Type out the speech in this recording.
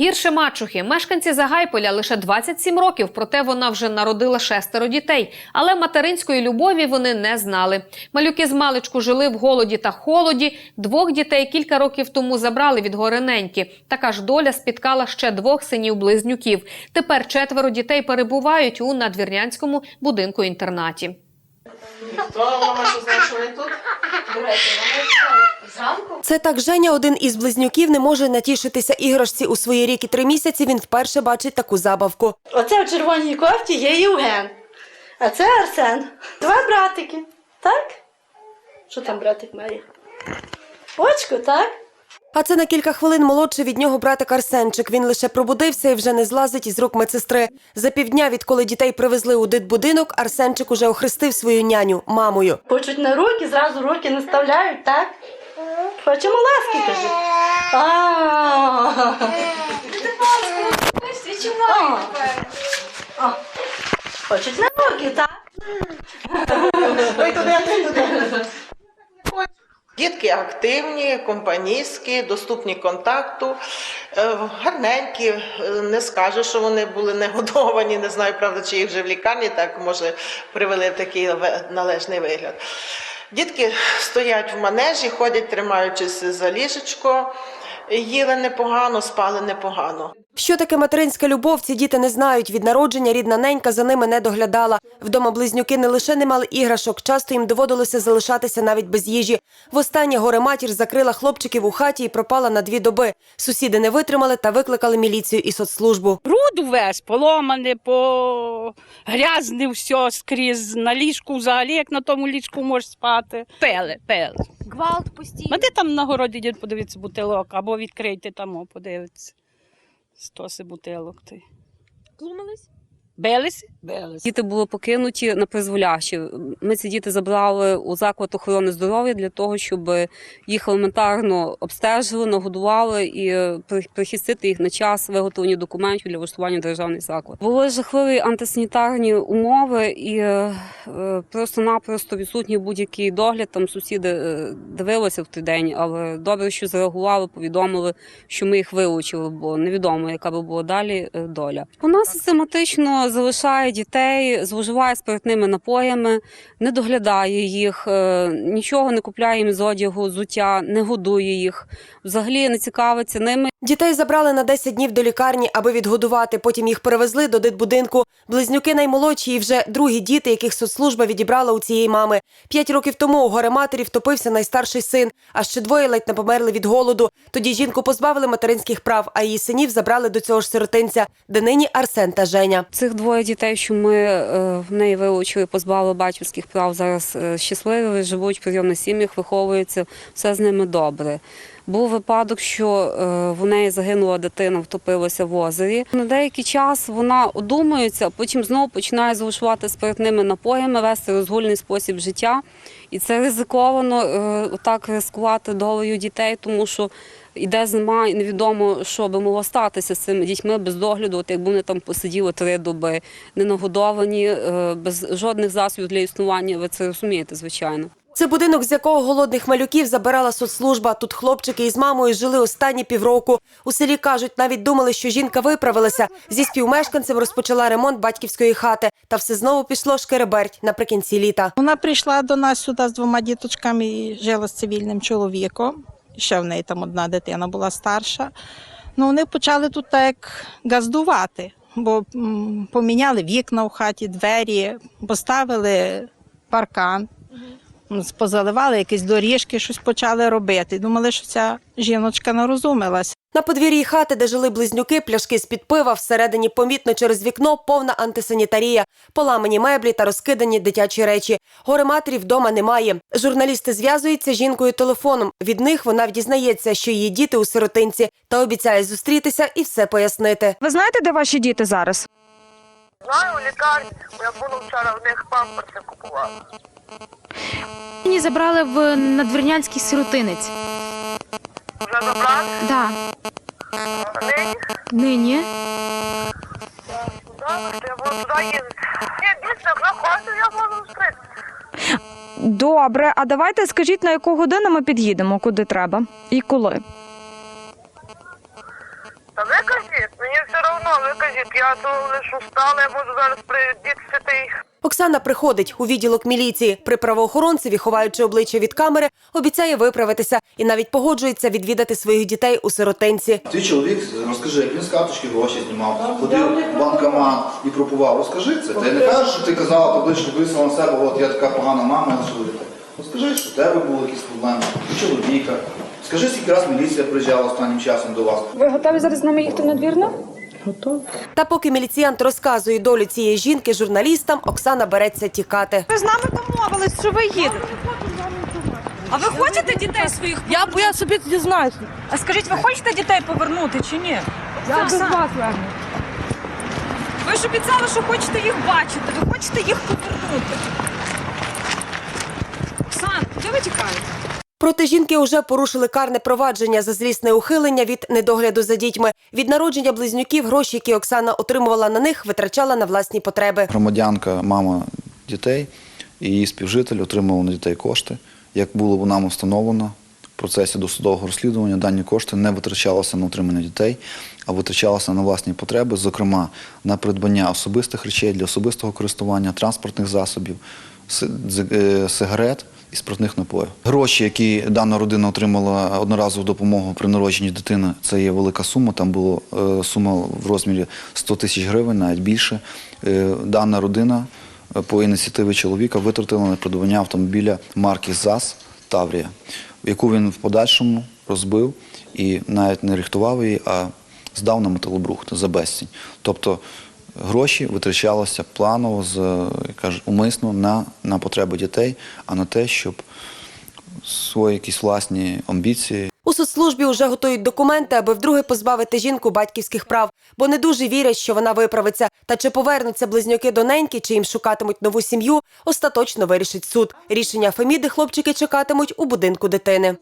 Гірше мачухи. Мешканці Загайполя лише 27 років, проте вона вже народила шестеро дітей. Але материнської любові вони не знали. Малюки з маличку жили в голоді та холоді. Двох дітей кілька років тому забрали від горененьки. Така ж доля спіткала ще двох синів-близнюків. Тепер четверо дітей перебувають у надвірнянському будинку-інтернаті. То мама, що знайшли тут? Це так Женя, один із близнюків, не може натішитися іграшці у свої рік і три місяці. Він вперше бачить таку забавку. Оце в червоній кофті є Євген, а це Арсен. Два братики, так? Що там братик має? Очко, так? А це на кілька хвилин молодший від нього братик Арсенчик. Він лише пробудився і вже не злазить із рук медсестри. За півдня, відколи дітей привезли у дитбудинок, Арсенчик уже охрестив свою няню мамою. Хочуть на руки, зразу руки наставляють, так? Хочемо ласки. О. Хочуть на руки, так? Ой, туди, туди. Дітки активні, компанійські, доступні контакту, е, гарненькі. Е, Не скажу, що вони були не годовані. Не знаю, правда, чи їх вже в лікарні так може привели в такий належний вигляд. Дітки стоять в манежі, ходять, тримаючись за ліжечко, їли непогано, спали непогано. Що таке материнська любов, ці діти не знають. Від народження рідна ненька за ними не доглядала. Вдома близнюки не лише не мали іграшок, часто їм доводилося залишатися навіть без їжі. Востаннє горе матір закрила хлопчиків у хаті і пропала на дві доби. Сусіди не витримали та викликали міліцію і соцслужбу. Бруд весь, поломане, по грязне все скрізь. На ліжку взагалі, як на тому ліжку можеш спати. Пели, пели. Гвалт постійно. А де там на городі йдуть подивитися бутилок, або відкрийте там, подивитися. Стоси бутилок. Ти. Клумились? Билися? Билися. Діти були покинуті на призволяще. Ми ці діти забрали у заклад охорони здоров'я для того, щоб їх елементарно обстежили, нагодували і при- прихистити їх на час виготовлення документів для влаштування державний заклад. Були жахливі антисанітарні умови і е, е, просто-напросто відсутній будь-який догляд. Там сусіди е, дивилися в той день, але добре, що зареагували, повідомили, що ми їх вилучили, бо невідомо, яка би була далі е, доля. Вона систематично залишає дітей, зловживає спиртними напоями, не доглядає їх, е, нічого не купляє їм з одягу, зуття, не годує їх, взагалі не цікавиться ними. Дітей забрали на 10 днів до лікарні, аби відгодувати. Потім їх перевезли до дитбудинку. Близнюки наймолодші і вже другі діти, яких соцслужба відібрала у цієї мами. П'ять років тому у горе матері втопився найстарший син, а ще двоє ледь не померли від голоду. Тоді жінку позбавили материнських прав, а її синів забрали до цього ж сиротинця, де нині Арсен та Женя. Цих двоє дітей, що ми е, в неї вилучили, позбавили батьківських прав, зараз е, щасливі, живуть в прийомних сім'ях, виховуються, все з ними добре. Був випадок, що е, в неї загинула дитина, втопилася в озері. На деякий час вона одумується, потім знову починає зловживати спиртними напоями, вести розгульний спосіб життя. І це ризиковано отак ризикувати долею дітей, тому що йде зима, і невідомо, що би могло статися з цими дітьми без догляду. От якби вони там посиділи три доби, не нагодовані, е, без жодних засобів для існування. Ви це розумієте, звичайно. Це будинок, з якого голодних малюків забирала соцслужба. Тут хлопчики із мамою жили останні півроку. У селі кажуть, навіть думали, що жінка виправилася. Зі співмешканцем розпочала ремонт батьківської хати. Та все знову пішло шкереберть наприкінці літа. Вона прийшла до нас сюди з двома діточками і жила з цивільним чоловіком. Ще в неї там одна дитина була старша. Ну, вони почали тут так газдувати, бо поміняли вікна в хаті, двері, поставили паркан, позаливали якісь доріжки, щось почали робити. Думали, що ця жіночка нарозумилась. На подвір'ї хати, де жили близнюки, пляшки з-під пива, всередині помітно через вікно повна антисанітарія, поламані меблі та розкидані дитячі речі. Горе матері вдома немає. Журналісти зв'язуються з жінкою телефоном. Від них вона дізнається, що її діти у сиротинці, та обіцяє зустрітися і все пояснити. Ви знаєте, де ваші діти зараз? Знаю, у лікарні. Я була вчора в них памперси купувала. Мені забрали в надвірнянський сиротинець. Вже забрати? Да. Нині? Нині. Добре, я буду туди їздити. Ні, дійсно, приходьте, я буду зустріти. Добре, а давайте скажіть, на яку годину ми під'їдемо, куди треба і коли. Та ви кажіть, мені все одно, ви кажіть, я то лише устала, я можу зараз їх. Оксана приходить у відділок міліції. При правоохоронцеві, ховаючи обличчя від камери, обіцяє виправитися і навіть погоджується відвідати своїх дітей у сиротинці. Твій чоловік, розкажи, як він з карточки гроші знімав, ходив в банкомат і пропував. Розкажи це. Ти не кажеш, що ти казала, табличку висила на себе, от я така погана мама, я лише Розкажи, що в тебе були якісь проблеми, у чоловіка. Скажи, скільки раз міліція приїжджала останнім часом до вас. Ви готові зараз з нами їхати на двірно? Та поки міліціянт розказує долю цієї жінки журналістам, Оксана береться тікати. Ви з нами домовились, що ви їдете. А ви хочете дітей своїх? Я, я собі дізнаюся. А скажіть, ви хочете дітей повернути чи ні? Я без вас, Ви ж обіцяли, що хочете їх бачити. Ви хочете їх повернути. Оксан, куди ви тікаєте? Проти жінки уже порушили карне провадження за злісне ухилення від недогляду за дітьми. Від народження близнюків гроші, які Оксана отримувала на них, витрачала на власні потреби. Громадянка, мама дітей її співжитель отримували на дітей кошти. Як було нам встановлено в процесі досудового розслідування, дані кошти не витрачалися на утримання дітей, а витрачалися на власні потреби, зокрема на придбання особистих речей для особистого користування, транспортних засобів, е, сигарет і спиртних напоїв. Гроші, які дана родина отримала одноразову допомогу при народженні дитини, це є велика сума. Там була сума в розмірі 100 тисяч гривень, навіть більше. Е, Дана родина е, по ініціативі чоловіка витратила на придбання автомобіля марки ЗАЗ Таврія, яку він в подальшому розбив і навіть не рихтував її, а здав на металобрухт за безцінь. Тобто гроші витрачалися планово, з, як кажуть, умисно на, на потреби дітей, а на те, щоб свої якісь власні амбіції У соцслужбі вже готують документи, аби вдруге позбавити жінку батьківських прав, бо не дуже вірять, що вона виправиться. Та чи повернуться близнюки до неньки, чи їм шукатимуть нову сім'ю, остаточно вирішить суд. Рішення Феміди хлопчики чекатимуть у будинку дитини.